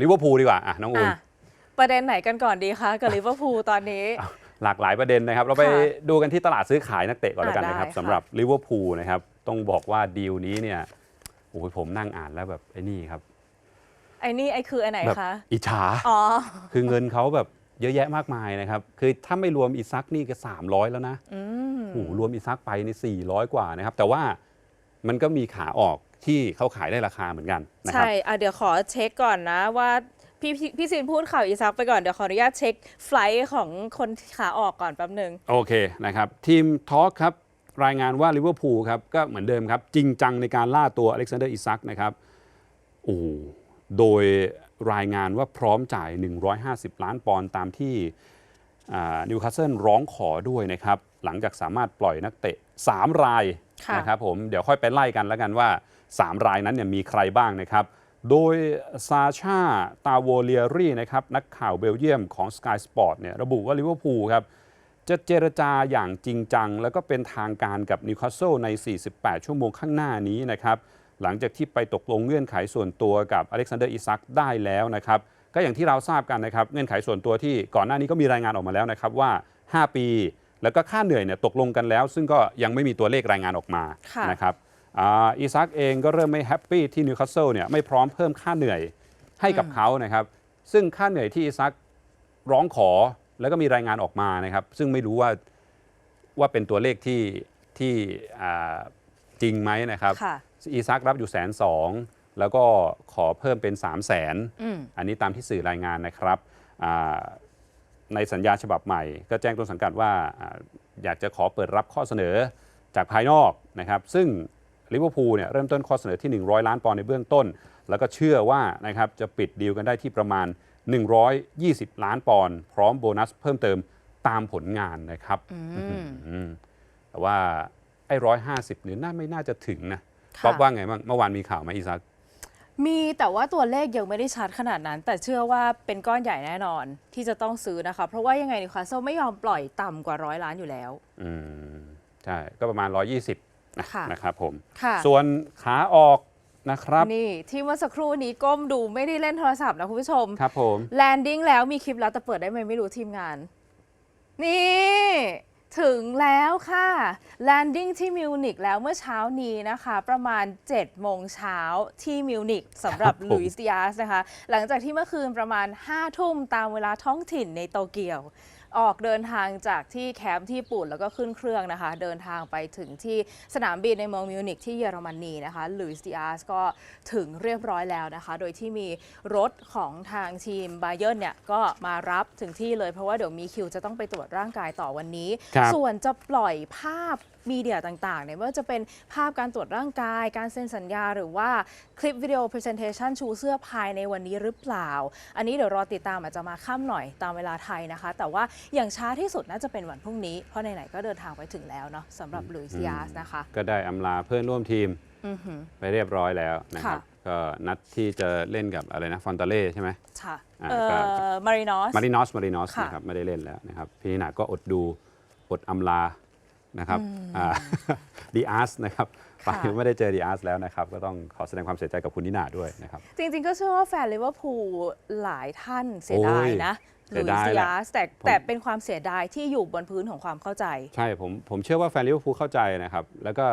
ลิเวอร์พูลดีกว่าอะน้องอุ่นอะประเด็นไหนกันก่อนดีคะกับลิเวอร์พูลตอนนี้ หลากหลายประเด็นนะครับ เราไปค่ะดูกันที่ตลาดซื้อขายนักเตะก่อนแล้วกันอะนะครับได้ค่ะ สำหรับลิเวอร์พูลนะครับ ต้องบอกว่าดีลนี้เนี่ยโอ้ยผมนั่งอ่านแล้วแบบไอ้นี่ครับไอ้นี่ไอ้คือไอ้ไหนแบบคะอิจฉา อ๋อ คือเงินเขาแบบเยอะแยะมากมายนะครับ คือถ้าไม่รวมอีซักนี่ก็ 300 แล้วนะอืม โอ้โหรวมอีซักไปนี่400 กว่านะครับ แต่ว่ามันก็มีขาออก ที่เขาขายได้ราคาเหมือนกันนะครัใช่อะเดี๋ยวขอเช็คก่อนนะว่าพี่พี่พี่ซินพูดข่าวอีซักไปก่อนเดี๋ยวขออนุญาตเช็คไฟลท์ของคนขาออกก่อนแป๊บหนึ่งโอเคนะครับ ทีมทอล์กครับ รายงานว่าลิเวอร์พูลครับ ก็เหมือนเดิมครับ จริงจังในการล่าตัวอเล็กซานเดอร์อิซักนะครับโอ้โหโดยรายงานว่าพร้อมจ่าย 150 ล้านปอนด์ตามที่ นิวคาสเซิลร้องขอด้วยนะครับ หลังจากสามารถปล่อยนักเตะ 3 รายค่ะนะครับผมเดี๋ยวค่อยไปไล่กันแล้วกันว่า 3 รายนั้นเนี่ยมีใครบ้างนะครับ โดยซาชาตาโวเลียรีนะครับนักข่าวเบลเยียมของ Sky Sport เนี่ยระบุว่าลิเวอร์พูลครับจะเจรจาอย่างจริงจัง แล้วก็เป็นทางการกับนิวคาสเซิลใน 48 ชั่วโมงข้างหน้านี้นะครับหลังจากที่ไปตกลงเงื่อนไขส่วนตัวกับอเล็กซานเดอร์อิซักได้แล้วนะครับ ก็อย่างที่เราทราบกันนะครับเงื่อนไขส่วนตัวที่ก่อนหน้านี้ก็มีรายงานออกมาแล้วนะครับว่า 5 ปี แล้วก็ค่าเหนื่อยเนี่ยตกลงกันแล้ว ซึ่งก็ยังไม่มีตัวเลขรายงานออกมาค่ะนะครับอ่าอิซักเองก็เริ่มไม่แฮปปี้ที่นิวคาสเซิลเนี่ยไม่พร้อมเพิ่มค่าเหนื่อยให้กับเขานะครับ ซึ่งค่าเหนื่อยที่อิซักร้องขอแล้วก็มีรายงานออกมานะครับ ซึ่งไม่รู้ว่าว่าเป็นตัวเลขที่ที่อ่าจริงไหมนะครับค่ะอีซักรับอยู่แสนสอง แล้วก็ขอเพิ่มเป็น 3 0 0แสนอืมอันนี้ตามที่สื่อรายงานนะครับอ่าในสัญญาฉบับใหม่ ก็แจ้งต้นสังกัดว่าอ่าอยากจะขอเปิดรับข้อเสนอจากภายนอกนะครับซึ่งลิเวอร์พูลเนี่ยเริ่มต้นข้อเสนอที่ 100 ล้านปอนด์ในเบื้องต้น แล้วก็เชื่อว่านะครับจะปิดดีลกันได้ที่ประมาณ 120 ล้านปอนด์พร้อมโบนัสเพิ่มเติมตามผลงานนะครับอืมแต่ว่าไอ้ร้อยห้าสิบเนี่ยน่าไม่น่าจะถึงนะค่ะป๊อบว่าไงบ้างเมื่อวานมีข่าวไหมอีซัก มีแต่ว่าตัวเลขยังไม่ได้ชัดขนาดนั้น แต่เชื่อว่าเป็นก้อนใหญ่แน่นอนที่จะต้องซื้อนะคะ เพราะว่ายังไงนิวคาสเซิลไม่ยอมปล่อยต่ำกว่าร้อยล้านอยู่แล้ว อืมใช่ก็ประมาณ 120นะค่ะนะครับผม ค่ะ ส่วนขาออกนะครับนี่ที่เมื่อสักครู่นี้ก้มดูไม่ได้เล่นโทรศัพท์นะคุณผู้ชม ครับผม แลนดิ้งแล้วมีคลิปแล้วแต่เปิดได้ไหมไม่รู้ทีมงาน นี่ ถึงแล้วค่ะ แลนดิ้งที่มิวนิกแล้วเมื่อเช้านี้นะคะ ประมาณ7โมงเช้าที่มิวนิกสำหรับครับผมลุยส์ดิอาสนะคะ หลังจากที่เมื่อคืนประมาณ 5 ทุ่มตามเวลาท้องถิ่นในโตเกียวออกเดินทางจากที่แคมป์ที่ญี่ปุ่นแล้วก็ขึ้นเครื่องนะคะ เดินทางไปถึงที่สนามบินในเมืองมิวนิกที่เยอรมนีนะคะลุยส์ดิอาสก็ถึงเรียบร้อยแล้วนะคะ โดยที่มีรถของทางทีมบาเยิร์นเนี่ยก็มารับถึงที่เลยเพราะว่าเดี๋ยวมีคิวจะต้องไปตรวจร่างกายต่อวันนี้ครับส่วนจะปล่อยภาพมีเดียต่างๆเนี่ยไม่ว่าจะเป็นภาพการตรวจร่างกาย การเซ็นสัญญา หรือว่าคลิปวิดีโอ Presentation ชูเสื้อภายในวันนี้หรือเปล่า อันนี้เดี๋ยวรอติดตามอาจจะมาค่ำหน่อยตามเวลาไทยนะคะ แต่ว่าอย่างช้าที่สุดน่าจะเป็นวันพรุ่งนี้ เพราะไหนๆก็เดินทางไปถึงแล้วเนาะสำหรับลุยส์ยาสนะคะ ก็ได้อำลาเพื่อนร่วมทีมอือหือ ไปเรียบร้อยแล้วนะครับ ค่ะ ก็นัดที่จะเล่นกับอะไรนะฟอนตาเล่ใช่ไหม ค่ะอ่าเอ่ก็อมารินอส มารินอสมารินอสค่ะ นะครับไม่ได้เล่นแล้วนะครับพี่นินาก็อดดูอดอำลา นะครับดีอาร์สนะครับไปค่ะไม่ได้เจอดีอาร์สแล้วนะครับ ก็ต้องขอแสดงความเสียใจกับคุณนินาด้วยนะครับ จริงๆก็เชื่อว่าแฟนลิเวอร์พูลหลายท่านเสียดายนะโอ้ยเสียดายลุแหละยส์ยาสแต่ผมแต่เป็นความเสียดายที่อยู่บนพื้นของความเข้าใจ ใช่ผมผมเชื่อว่าแฟนลิเวอร์พูลเข้าใจนะครับ แล้วก็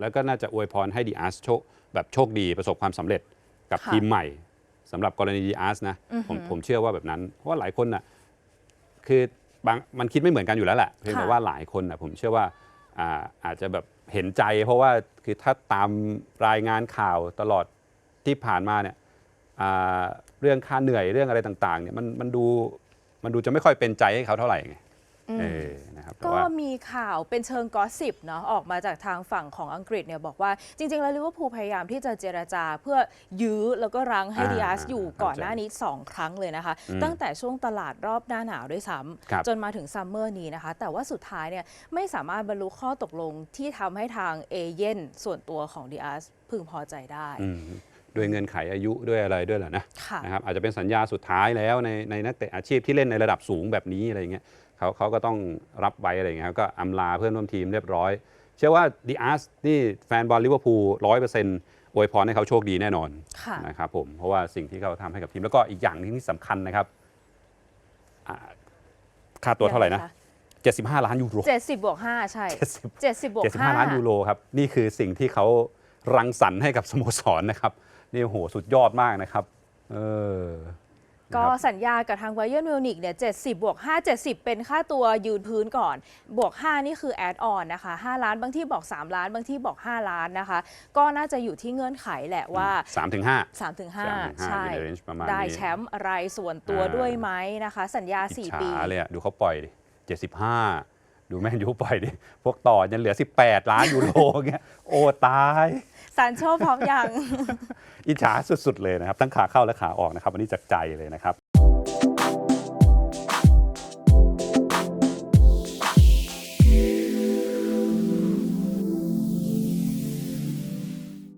แล้วก็น่าจะอวยพรให้ดีอาร์สโชคแบบโชคดีประสบความสำเร็จกับค่ะทีมใหม่สำหรับกรณีดีอาร์สนะผมผมเชื่อว่าแบบนั้น เพราะว่าหลายคนน่ะคือ บางมันคิดไม่เหมือนกันอยู่แล้วแหละเพียงแต่ค่ะว่าหลายคนน่ะผมเชื่อว่าอ่าอาจจะแบบเห็นใจ เพราะว่าคือถ้าตามรายงานข่าวตลอดที่ผ่านมาเนี่ยอ่าเรื่องค่าเหนื่อยเรื่องอะไรต่างๆเนี่ยมันมันดูมันดูจะไม่ค่อยเป็นใจให้เขาเท่าไหร่ไงเออนะครับแต่ ก็ว่ามีข่าวเป็นเชิงกอสซิบเนาะออกมาจากทางฝั่งของอังกฤษเนี่ยบอกว่าจริง ๆ แล้วลิเวอร์พูลพยายามที่จะเจรจาเพื่อยื้อแล้วก็รั้งให้อ่าดิอาสอยู่เข้าใจก่อนหน้านี้ 2 ครั้งเลยนะคะอืมตั้งแต่ช่วงตลาดรอบหน้าหนาวด้วยซ้ครับำจนมาถึงซัมเมอร์นี้นะคะ แต่ว่าสุดท้ายเนี่ยไม่สามารถบรรลุข้อตกลงที่ทำให้ทางเอเย่นส่วนตัวของดิอาสพึงพอใจได้อืม ด้วยเงินไขอายุด้วยอะไรด้วยแหละนะค่ะนะครับอาจจะเป็นสัญญาสุดท้ายแล้วในในนักเตะอาชีพที่เล่นในระดับสูงแบบนี้อะไรอย่างเงี้ยเขาเขาก็ต้องรับไว้อะไรอย่างเงี้ยครับก็อำลาเพื่อนร่วมทีมเรียบร้อย เชื่อว่าดีอาร์สนี่แฟนบอลลิเวอร์พูลร้อยเปอร์เซ็นต์อวยพรให้เขาโชคดีแน่นอนค่ะนะครับผมเพราะว่าสิ่งที่เขาทำให้กับทีม แล้วก็อีกอย่างหนึงที่สำคัญนะครับอ่าค่าตัวเท่าไหร่นะ75 ล้านยูโรเจ็ดสิบบวกห้าใช่70เจ็ดสิบบวกห้า75ล้านยูโรครับนี่คือสิ่งที่เขารังสรรค์ให้กับสโมสรนะครับ นี่โอ้โหสุดยอดมากนะครับเออก็นะครับสัญญากับทางไบเ e อร์มิวนิกเนี่ย70บวก5 70เป็นค่าตัวยืนพื้นก่อน บวก5นี่คือแอดออนนะคะ5ล้านบางที่บอก3ล้าน บางที่บอก5ล้านนะคะ ก็น่าจะอยู่ที่เงื่อนไขแหละว่าสามถึงห้า3-5ถึง3-5ใช่อยู่ใน range ประมาณนี้ได้แชมป์อะไรส่วนตัวอ่าด้วยไหมนะคะ สัญญาอิจฉา4ปีเลยอะดูเขาปล่อยดิ75ดูแมนยูปล่อยดิพวกต่อยังเหลือ 18 ล้านยูโรเงี้ยโอ้ตาย สารโชคพร้อมยัง อิจฉาสุด ๆ เลยนะครับ ทั้งขาเข้าและขาออกนะครับ วันนี้จากใจเลยนะครับ